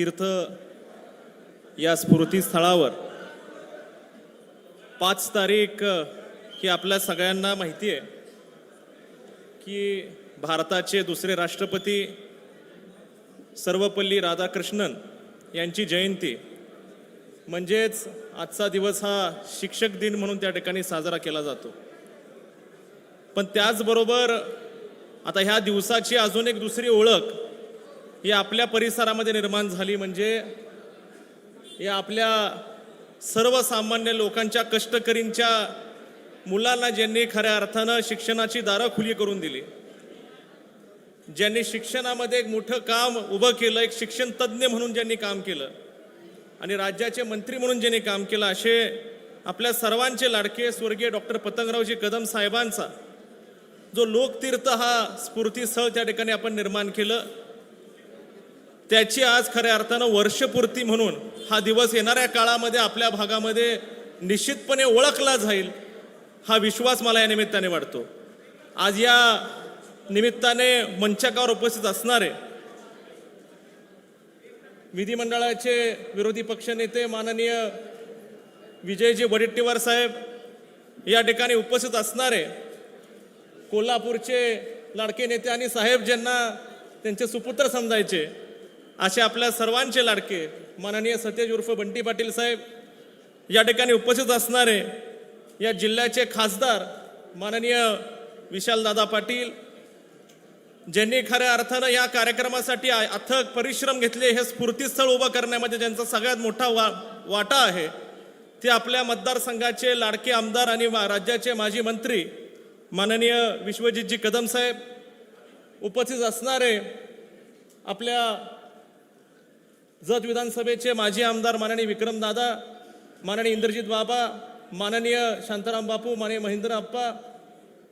तीर्थ या स्फूर्तीस्थळावर पाच तारीख ही आपल्या सगळ्यांना माहिती आहे की भारताचे दुसरे राष्ट्रपती सर्वपल्ली राधाकृष्णन यांची जयंती. म्हणजेच आजचा दिवस हा शिक्षक दिन म्हणून त्या ठिकाणी साजरा केला जातो. पण त्याचबरोबर आता ह्या दिवसाची अजून एक दुसरी ओळख ही आपल्या परिसरामध्ये निर्माण झाली म्हणजे या आपल्या सर्वसामान्य लोकांच्या कष्टकरींच्या मुलांना ज्यांनी खऱ्या अर्थानं शिक्षणाची दारं खुली करून दिली ज्यांनी शिक्षणामध्ये एक मोठं काम उभं केलं एक शिक्षण तज्ज्ञ म्हणून ज्यांनी काम केलं आणि राज्याचे मंत्री म्हणून ज्यांनी काम केलं असे आपल्या सर्वांचे लाडके स्वर्गीय डॉक्टर पतंगरावजी कदम साहेबांचा जो लोकतीर्थ हा स्फूर्तीस्थळ त्या ठिकाणी आपण निर्माण केलं. त्याची आज खऱ्या अर्थानं वर्षपूर्ती म्हणून हा दिवस येणाऱ्या काळामध्ये आपल्या भागामध्ये निश्चितपणे ओळखला जाईल हा विश्वास मला या निमित्ताने वाटतो. आज या निमित्ताने मंचकावर उपस्थित असणारे विधिमंडळाचे विरोधी पक्षनेते माननीय विजयजी वडेट्टीवार साहेब या ठिकाणी उपस्थित असणारे कोल्हापूरचे लाडके नेते आणि साहेब ज्यांना त्यांचे सुपुत्र समजायचे असे आपल्या सर्वांचे लाडके माननीय सतेज उर्फ बंटी पाटील साहेब या ठिकाणी उपस्थित असणारे या जिल्ह्याचे खासदार माननीय विशालदादा पाटील ज्यांनी खऱ्या अर्थानं या कार्यक्रमासाठी अथक परिश्रम घेतले हे स्फूर्तीस्थळ उभं करण्यामध्ये ज्यांचा सगळ्यात मोठा वा वाटा आहे ते आपल्या मतदारसंघाचे लाडके आमदार आणि मा- राज्याचे माजी मंत्री माननीय विश्वजितजी कदम साहेब उपस्थित असणारे आपल्या जत विधानसभेचे माजी आमदार माननीय विक्रमदादा माननीय इंद्रजित बाबा माननीय शांताराम बापू माननीय महेंद्र अप्पा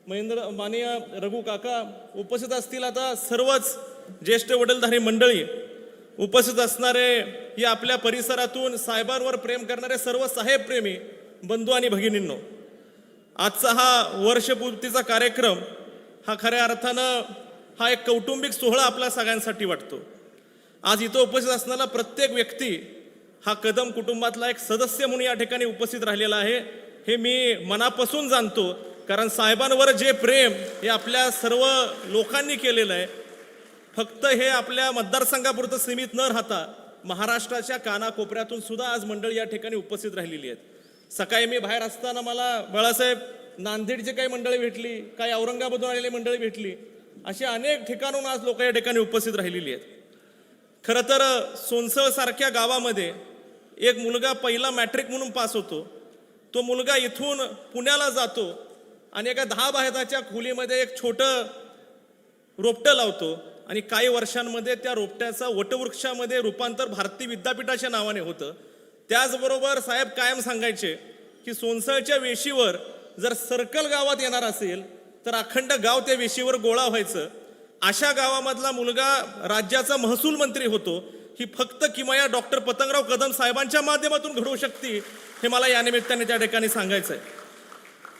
महेंद्र माननीय रघु काका उपस्थित असतील आता सर्वच ज्येष्ठ वडीलधारी मंडळी उपस्थित असणारे या आपल्या परिसरातून साहेबांवर प्रेम करणारे सर्व साहेब प्रेमी बंधू आणि भगिनींनो आजचा हा वर्षपूर्तीचा कार्यक्रम हा खऱ्या अर्थानं हा एक कौटुंबिक सोहळा आपल्या सगळ्यांसाठी वाटतो. आज इथं उपस्थित असणारा प्रत्येक व्यक्ती हा कदम कुटुंबातला एक सदस्य म्हणून या ठिकाणी उपस्थित राहिलेला आहे. हे मी मनापासून जाणतो कारण साहेबांवर जे प्रेम हे आपल्या सर्व लोकांनी केलेलं आहे फक्त हे आपल्या मतदारसंघापुरतं सीमित न राहता महाराष्ट्राच्या कानाकोपऱ्यातून सुद्धा आज मंडळी या ठिकाणी उपस्थित राहिलेली आहेत. सकाळी मी बाहेर असताना मला बाळासाहेब नांदेडची काही मंडळी भेटली काही औरंगाबादून आलेली मंडळी भेटली अशी अनेक ठिकाणून आज लोक या ठिकाणी उपस्थित राहिलेली आहेत. खरं तर सोनसळसारख्या गावामध्ये एक मुलगा पहिला मॅट्रिक म्हणून पास होतो. तो मुलगा इथून पुण्याला जातो आणि एका दहा बाहेताच्या खोलीमध्ये एक छोटं रोपटं लावतो आणि काही वर्षांमध्ये त्या रोपट्याचा वटवृक्षामध्ये रूपांतर भारती विद्यापीठाच्या नावाने होतं. त्याचबरोबर साहेब कायम सांगायचे की सोनसळच्या वेशीवर जर सर्कल गावात येणार असेल तर अखंड गाव त्या वेशीवर गोळा व्हायचं. अशा गावामधला मुलगा राज्याचा महसूल मंत्री होतो ही फक्त किमया डॉक्टर पतंगराव कदम साहेबांच्या माध्यमातून घडवू शकते हे मला या निमित्ताने त्या ठिकाणी सांगायचं आहे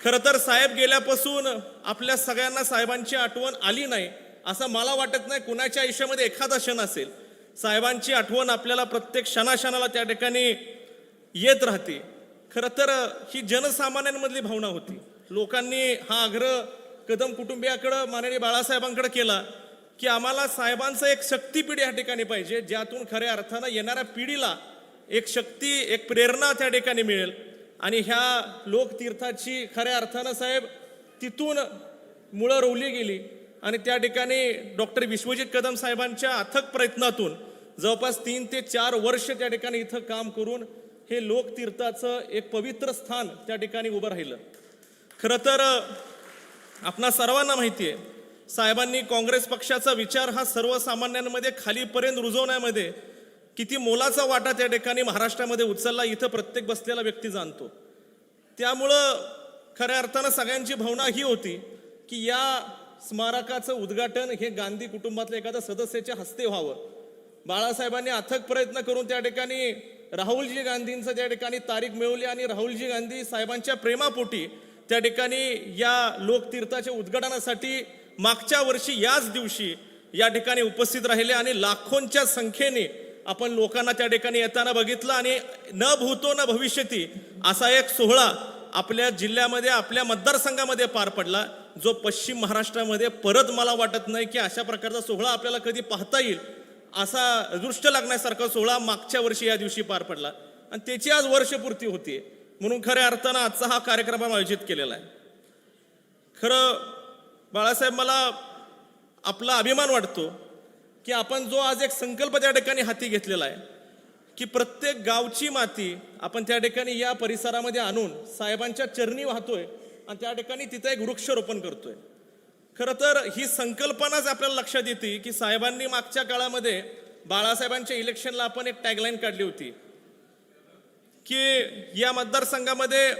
खरं तर साहेब गेल्यापासून आपल्या सगळ्यांना साहेबांची आठवण आली नाही असं मला वाटत नाही कुणाच्या आयुष्यामध्ये एखादा क्षण असेल. साहेबांची आठवण आपल्याला प्रत्येक क्षणाक्षणाला त्या ठिकाणी येत राहते. खरं तर ही जनसामान्यांमधली भावना होती. लोकांनी हा आग्रह कदम कुटुंबियाकडं माननीय बाळासाहेबांकडे केला की आम्हाला साहेबांचं एक शक्तीपीठ या ठिकाणी पाहिजे ज्यातून खऱ्या अर्थानं येणाऱ्या पिढीला एक शक्ती एक प्रेरणा त्या ठिकाणी मिळेल. आणि ह्या लोकतीर्थाची खऱ्या अर्थानं साहेब तिथून मुळं रोवली गेली. आणि त्या ठिकाणी डॉक्टर विश्वजित कदम साहेबांच्या अथक प्रयत्नातून जवळपास तीन ते चार वर्ष त्या ठिकाणी इथं काम करून हे लोकतीर्थाचं एक पवित्र स्थान त्या ठिकाणी उभं राहिलं. खरं तर आपणा सर्वांना माहिती आहे साहेबांनी काँग्रेस पक्षाचा विचार हा सर्वसामान्यांमध्ये खालीपर्यंत रुजवण्यामध्ये किती मोलाचा वाटा त्या ठिकाणी महाराष्ट्रामध्ये उचलला इथं प्रत्येक बसलेला व्यक्ती जाणतो. त्यामुळं खऱ्या अर्थानं सगळ्यांची भावना ही होती की या स्मारकाचं उद्घाटन हे गांधी कुटुंबातल्या एखाद्या सदस्याच्या हस्ते व्हावं. बाळासाहेबांनी अथक प्रयत्न करून त्या ठिकाणी राहुलजी गांधींचं त्या ठिकाणी तारीख मिळवली आणि राहुलजी गांधी साहेबांच्या प्रेमापोटी त्या ठिकाणी या लोकतीर्थाच्या उद्घाटनासाठी मागच्या वर्षी याच दिवशी या ठिकाणी उपस्थित राहिले आणि लाखोंच्या संख्येने आपण लोकांना त्या ठिकाणी येताना बघितलं आणि न भूतो न भविष्यती असा एक सोहळा आपल्या जिल्ह्यामध्ये आपल्या मतदारसंघामध्ये पार पडला जो पश्चिम महाराष्ट्रामध्ये परत मला वाटत नाही की अशा प्रकारचा सोहळा आपल्याला कधी पाहता येईल असा दृष्ट लागण्यासारखा सोहळा मागच्या वर्षी या दिवशी पार पडला. आणि त्याची आज वर्षपूर्ती होती म्हणून खऱ्या अर्थानं आजचा हा कार्यक्रम आयोजित केलेला आहे. खरं बाळासाहेब मला आपला अभिमान वाटतो की आपण जो आज एक संकल्प त्या ठिकाणी हाती घेतलेला आहे की प्रत्येक गावची माती आपण त्या ठिकाणी या परिसरामध्ये आणून साहेबांच्या चरणी वाहतोय आणि त्या ठिकाणी तिथं एक वृक्षारोपण करतोय. खरं तर ही संकल्पनाच आपल्याला लक्षात येते की साहेबांनी मागच्या काळामध्ये बाळासाहेबांच्या इलेक्शनला आपण एक टॅगलाईन काढली होती. की या मतदारसंघामध्ये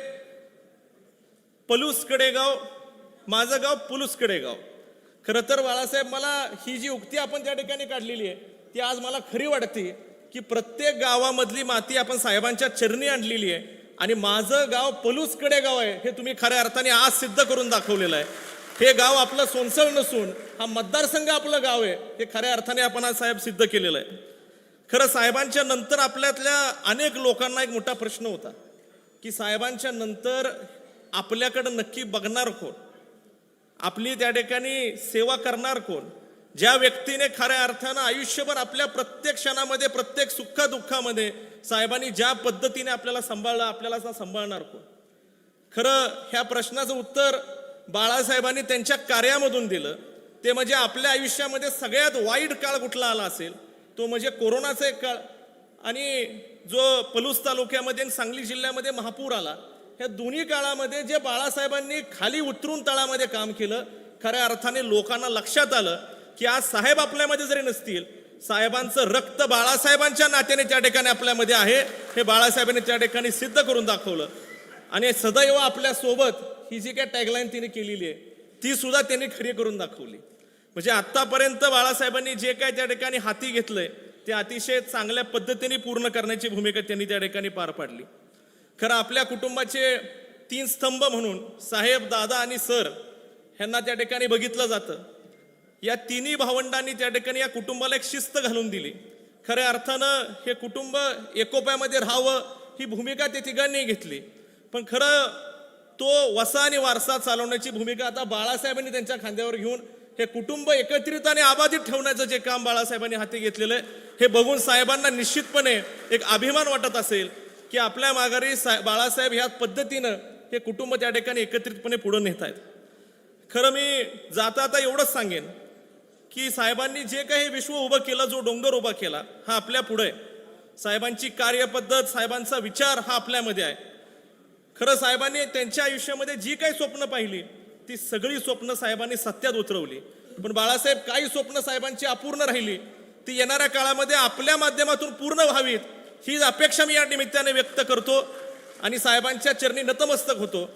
पलूस कडेगाव माझं गाव पुलूस कडेगाव. खरं तर बाळासाहेब मला ही जी उक्ती आपण त्या ठिकाणी काढलेली आहे ती आज मला खरी वाटते की प्रत्येक गावामधली माती आपण साहेबांच्या चरणी आणलेली आहे आणि माझं गाव पलूस कडेगाव आहे हे तुम्ही खऱ्या अर्थाने आज सिद्ध करून दाखवलेलं आहे. हे गाव आपलं सोनसळ नसून हा मतदारसंघ आपलं गाव आहे हे खऱ्या अर्थाने आपण आज साहेब सिद्ध केलेलं आहे. खरं साहेबांच्या नंतर आपल्यातल्या अनेक लोकांना एक मोठा प्रश्न होता की साहेबांच्या नंतर आपल्याकडं नक्की बघणार कोण? आपली त्या ठिकाणी सेवा करणार कोण? ज्या व्यक्तीने खऱ्या अर्थानं आयुष्यभर आपल्या प्रत्येक क्षणामध्ये प्रत्येक सुखदुःखामध्ये साहेबांनी ज्या पद्धतीने आपल्याला सांभाळलं आपल्याला सांभाळणार कोण? खरं ह्या प्रश्नाचं उत्तर बाळासाहेबांनी त्यांच्या कार्यामधून दिलं. ते म्हणजे आपल्या आयुष्यामध्ये सगळ्यात वाईट काळ कुठला आला असेल? तो म्हणजे कोरोनाचा एक काळ. आणि जो पलूस तालुक्यामध्ये आणि सांगली जिल्ह्यामध्ये महापूर आला ह्या दोन्ही काळामध्ये जे बाळासाहेबांनी खाली उतरून तळामध्ये काम केलं खऱ्या अर्थाने लोकांना लक्षात आलं की आज साहेब आपल्यामध्ये जरी नसतील साहेबांचं रक्त बाळासाहेबांच्या नात्याने त्या ठिकाणी आपल्यामध्ये आहे हे बाळासाहेबांनी त्या ठिकाणी सिद्ध करून दाखवलं. आणि सदैव आपल्यासोबत ही जी काय टॅगलाईन तिने केलेली आहे ती सुद्धा त्यांनी खरी करून दाखवली. म्हणजे आत्तापर्यंत बाळासाहेबांनी जे काय त्या ठिकाणी हाती घेतलंय ते अतिशय चांगल्या पद्धतीने पूर्ण करण्याची भूमिका त्यांनी त्या ठिकाणी पार पाडली. खरं आपल्या कुटुंबाचे तीन स्तंभ म्हणून साहेब दादा आणि सर ह्यांना त्या ठिकाणी बघितलं जातं. या तिन्ही भावंडांनी त्या ठिकाणी या कुटुंबाला एक शिस्त घालून दिली. खऱ्या अर्थानं हे कुटुंब एकोप्यामध्ये राहावं ही भूमिका ते तिघांनी घेतली. पण खरं तो वसा आणि वारसा चालवण्याची भूमिका आता बाळासाहेबांनी त्यांच्या खांद्यावर घेऊन हे कुटुंब एकत्रित आणि आबाधित ठेवण्याचं जे काम बाळासाहेबांनी हाती घेतलेलं आहे हे बघून साहेबांना निश्चितपणे एक अभिमान वाटत असेल की आपल्या माघारी सा बाळासाहेब ह्या पद्धतीनं हे कुटुंब त्या ठिकाणी एकत्रितपणे पुढे नेत आहेत खरं मी जाता आता एवढंच सांगेन की साहेबांनी जे काही विश्व उभं केलं जो डोंगर उभा केला हा आपल्या पुढे आहे. साहेबांची कार्यपद्धत साहेबांचा विचार हा आपल्यामध्ये आहे. खरं साहेबांनी त्यांच्या आयुष्यामध्ये जी काही स्वप्न पाहिली ती सगळी स्वप्न साहेबांनी सत्यात उतरवली. पण बाळासाहेब काही स्वप्न साहेबांची अपूर्ण राहिली. ती येणाऱ्या काळामध्ये आपल्या माध्यमातून पूर्ण व्हावीत ही अपेक्षा मी या निमित्ताने व्यक्त करतो आणि साहेबांच्या चरणी नतमस्तक होतो.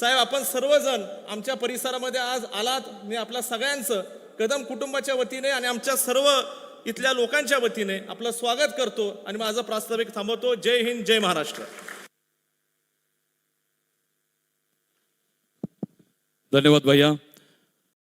साहेब आपण सर्वजण आमच्या परिसरामध्ये आज आलात मी आपल्या सगळ्यांचं कदम कुटुंबाच्या वतीने आणि आमच्या सर्व इथल्या लोकांच्या वतीने आपलं स्वागत करतो आणि माझं प्रास्ताविक थांबवतो. जय हिंद जय महाराष्ट्र. धन्यवाद भैया